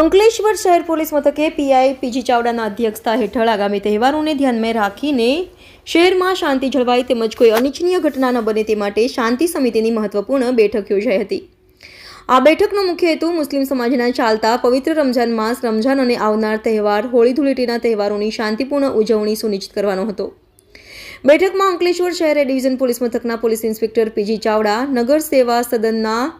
અંકલેશ્વર શહેર પોલીસ મથકે PI PG ચાવડાના અધ્યક્ષતા હેઠળ આગામી તહેવારોને ધ્યાનમાં રાખીને શહેરમાં શાંતિ જળવાય તેમજ કોઈ અનિચ્છનીય ઘટના ન બને તે માટે શાંતિ સમિતિની મહત્વપૂર્ણ બેઠક યોજાઈ હતી. આ બેઠકનો મુખ્ય હેતુ મુસ્લિમ સમાજના ચાલતા પવિત્ર રમઝાન માસ રમજાન અને આવનાર તહેવાર, હોળી ધૂળેટીના તહેવારોની શાંતિપૂર્ણ ઉજવણી સુનિશ્ચિત કરવાનો હતો. બેઠકમાં અંકલેશ્વર શહેર ડિવિઝન પોલીસ મથકના પોલીસ ઇન્સ્પેક્ટર પીજી ચાવડા, નગર સેવા સદનના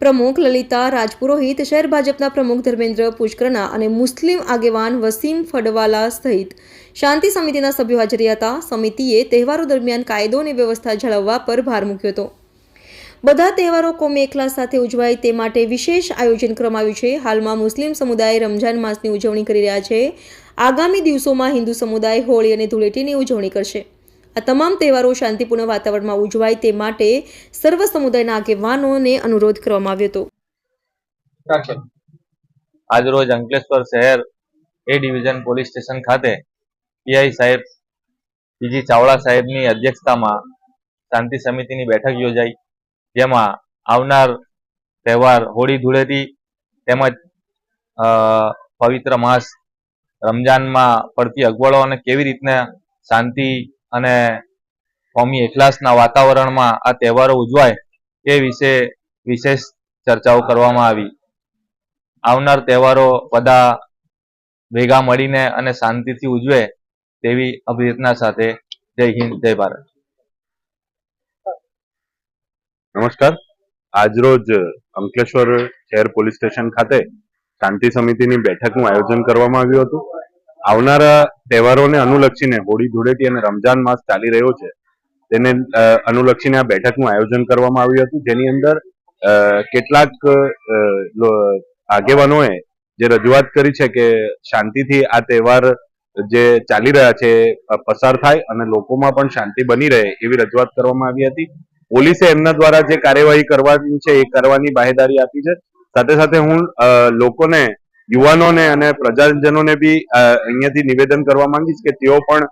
પ્રમુખ લલિતા રાજપુરોહિત, શહેર ભાજપના પ્રમુખ ધર્મેન્દ્ર પુષ્કરના અને મુસ્લિમ આગેવાન વસીમ ફડવાલા સહિત શાંતિ સમિતિના સભ્યો હાજર હતા. સમિતિએ તહેવારો દરમિયાન કાયદો અને વ્યવસ્થા જાળવવા પર ભાર મૂક્યો હતો. બધા તહેવારો કોમે એકલા સાથે ઉજવાય તે માટે વિશેષ આયોજન કરવામાં આવ્યું છે. હાલમાં મુસ્લિમ સમુદાય રમજાન માસની ઉજવણી કરી રહ્યા છે. આગામી દિવસોમાં હિન્દુ સમુદાય હોળી અને ધૂળેટીની ઉજવણી કરશે. આ તમામ તહેવારો શાંતિપૂર્ણ વાતાવરણમાં ઉજવાય તે માટે સર્વ સમુદાયના આગેવાનોને અનુરોધ કરવામાં આવ્યો હતો. આજરોજ અંકલેશ્વર શહેર એ ડિવિઝન પોલીસ સ્ટેશન ખાતે પીઆઈ સાહેબ, પીજી ચાવડા સાહેબની અધ્યક્ષતામાં શાંતિ સમિતિની બેઠક યોજાઈ. જેમાં આવનાર તહેવાર હોળી, ધૂળેટી તેમજ પવિત્ર માસ રમજાનમાં પડતી અગવડો અને કેવી રીતને શાંતિ અને કોમી એકલાસના વાતાવરણમાં આ તહેવારો ઉજવાય તે વિશે વિશેષ ચર્ચાઓ કરવામાં આવી. આવનાર તહેવારો બધા ભેગા મળીને અને શાંતિથી ઉજવે તેવી અભ્યર્થના સાથે જય હિન્દ, જય ભારત. નમસ્કાર. આજરોજ અંકલેશ્વર શહેર પોલીસ સ્ટેશન ખાતે શાંતિ સમિતિની બેઠકનું આયોજન કરવામાં આવ્યું હતું. આવનારા તહેવારોને અનુલક્ષીને હોળી, ધૂળેટી અને રમજાન માસ ચાલી રહ્યો છે. તેને અનુલક્ષીને આ બેઠકનું આયોજન કરવામાં આવ્યું હતું. જેની અંદર કેટલાક આગેવાનોએ જે રજૂઆત કરી છે કે શાંતિથી આ તહેવાર જે ચાલી રહ્યા છે પસાર થાય અને લોકોમાં પણ શાંતિ બની રહે એવી રજૂઆત કરવામાં આવી હતી. પોલીસે એમના દ્વારા જે કાર્યવાહી કરવાની છે એ કરવાની બાહેદારી આપી છે. સાથે સાથે હું લોકોને યુવાનોને અને પ્રજાજનોને બી અહીંયાથી નિવેદન કરવા માંગીશ કે તેઓ પણ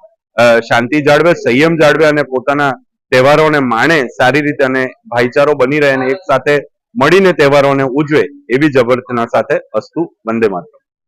શાંતિ જાળવે, સંયમ જાળવે અને પોતાના તહેવારોને માણે સારી રીતે અને ભાઈચારો બની રહે અને એક સાથે મળીને તહેવારોને ઉજવે એવી જબરદસ્તના સાથે અસ્તુ વંદે માતરમ.